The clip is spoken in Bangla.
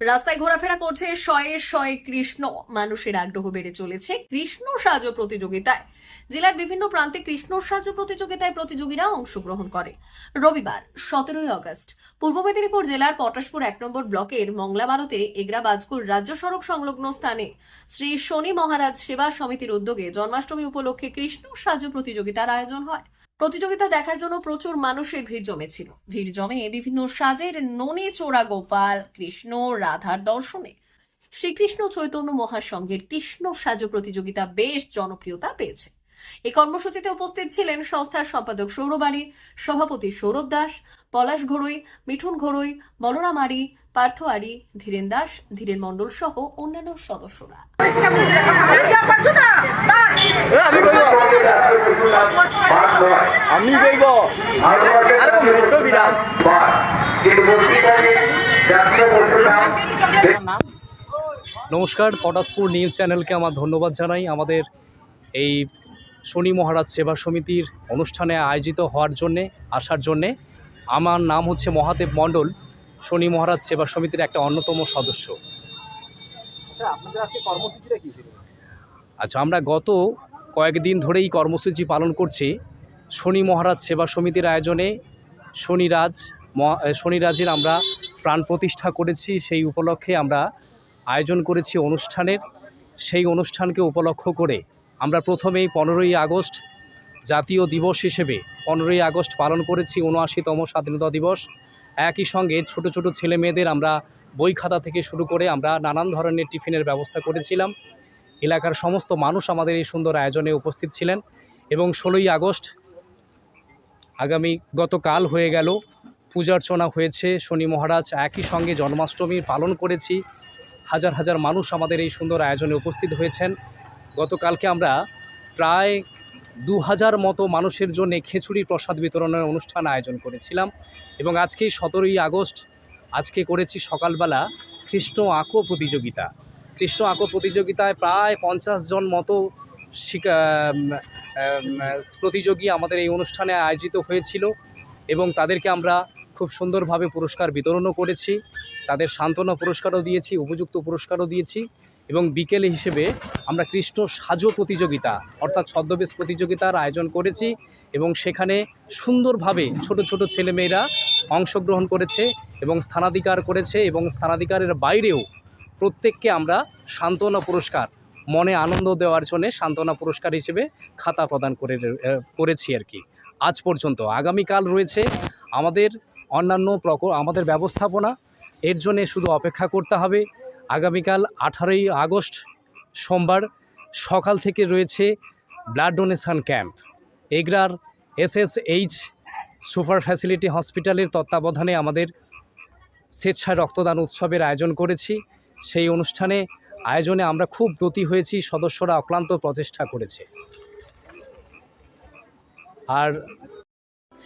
রাস্তায় ঘোরাফেরা করছে শয়ে শয়ে কৃষ্ণ। মানুষের আগ্রহ বেড়ে চলেছে কৃষ্ণ সাজ প্রতিযোগিতায়। জেলার বিভিন্ন প্রান্তে কৃষ্ণ সাজ প্রতিযোগিতায় প্রতিযোগীরা অংশগ্রহণ করে। রবিবার, সতেরোই আগস্ট, পূর্ব মেদিনীপুর জেলার পটাশপুর এক নম্বর ব্লকের মংলাবারতে এগরা বাজকুর রাজ্য সড়ক সংলগ্ন স্থানে শ্রী শনি মহারাজ সেবা সমিতির উদ্যোগে জন্মাষ্টমী উপলক্ষে কৃষ্ণ সাজ প্রতিযোগিতার আয়োজন হয়। প্রতিযোগিতা দেখার জন্য প্রচুর মানুষের ভিড় জমেছিল। ভিড় জমে বিভিন্ন সাজের ননে চোরা গোপাল, কৃষ্ণ, রাধার দর্শনে। শ্রীকৃষ্ণ চৈতন্য মহাসংঘের কৃষ্ণ সাজ প্রতিযোগিতা বেশ জনপ্রিয়তা পেয়েছে। এই কর্মসূচিতে উপস্থিত ছিলেন সংস্থার সম্পাদক সৌরভ সৌরবাড়ি সভাপতি সৌরভ দাস পলাশ ঘড়ুই মিঠুন ঘড়ুই বলরাম আড়ি পার্থ আড়ি ধীরেন দাস ধীরেন মণ্ডল সহ অন্যান্য সদস্যরা। আমি কইব আমি কইব আরে মেছো বিরাট নমস্কার পটাশপুর নিউজ চ্যানেলকে আমার ধন্যবাদ জানাই। আমাদের এই শনি মহারাজ সেবা সমিতির অনুষ্ঠানে আয়োজিত হওয়ার জন্যে আসার জন্যে আমার নাম হচ্ছে মহাদেব মণ্ডল শনি মহারাজ সেবা সমিতির একটা অন্যতম সদস্য। আচ্ছা আমরা গত কয়েকদিন ধরেই কর্মসূচি পালন করছি। শনি মহারাজ সেবা সমিতির আয়োজনে শনিরাজ শনিরাজের আমরা প্রাণ প্রতিষ্ঠা করেছি সেই উপলক্ষে আমরা আয়োজন করেছি অনুষ্ঠানের। সেই অনুষ্ঠানকে উপলক্ষ করে আমরা প্রথমেই পনেরোই আগস্ট জাতীয় দিবস হিসেবে পনেরোই আগস্ট পালন করেছি, উনআশিতম স্বাধীনতা দিবস। একই সঙ্গে ছোট ছোট ছেলে মেয়েদের আমরা বই খাতা থেকে শুরু করে আমরা নানান ধরনের টিফিনের ব্যবস্থা করেছিলাম। এলাকার সমস্ত মানুষ আমাদের এই সুন্দর আয়োজনে উপস্থিত ছিলেন এবং ষোলোই আগস্ট আগামী গতকাল হয়ে গেল, পূজার্চনা হয়েছে, শনি মহারাজ একই সঙ্গে জন্মাষ্টমী পালন করেছি। হাজার হাজার মানুষ আমাদের এই সুন্দর আয়োজনে উপস্থিত হয়েছেন। গতকালকে আমরা প্রায় দু হাজার মতো মানুষের জন্য খিচুড়ি প্রসাদ বিতরণের অনুষ্ঠান আয়োজন করেছিলাম এবং আজকে সতেরোই আগস্ট, আজকে করেছি সকালবেলা কৃষ্ণ আঁকো প্রতিযোগিতা। কৃষ্ণ আঁকো প্রতিযোগিতায় প্রায় পঞ্চাশ জন মতো প্রতিযোগী আমাদের এই অনুষ্ঠানে আয়োজিত হয়েছিল এবং তাদেরকে আমরা খুব সুন্দরভাবে পুরস্কার বিতরণও করেছি। তাদের সান্ত্বনা পুরস্কারও দিয়েছি, উপযুক্ত পুরস্কারও দিয়েছি। এবং বিকেলে হিসেবে আমরা কৃষ্ণ সাজো প্রতিযোগিতা, অর্থাৎ ছদ্মবেশ প্রতিযোগিতার আয়োজন করেছি এবং সেখানে সুন্দরভাবে ছোট ছোট ছেলেমেয়েরা অংশগ্রহণ করেছে এবং স্থানাধিকার করেছে এবং স্থানাধিকারের বাইরেও প্রত্যেককে আমরা সান্ত্বনা পুরস্কার, মনে আনন্দ দেওয়ার জন্য সান্ত্বনা পুরস্কার হিসেবে খাতা প্রদান করে করেছি আর কি। আজ পর্যন্ত, আগামীকাল রয়েছে আমাদের অন্যান্য প্রক, আমাদের ব্যবস্থাপনা। এর জন্যে শুধু অপেক্ষা করতে হবে। আগামীকাল আঠারোই আগস্ট সোমবার সকাল থেকে রয়েছে ব্লাড ডোনেশন ক্যাম্প। এগরার এসএসএইচ সুপার ফ্যাসিলিটি হসপিটালের তত্ত্বাবধানে আমাদের স্বেচ্ছায় রক্তদান উৎসবের আয়োজন করেছি। সেই অনুষ্ঠানে আয়োজনে আমরা খুব ব্রতী হয়েছি, সদস্যরা অক্লান্ত প্রচেষ্টা করেছে। আর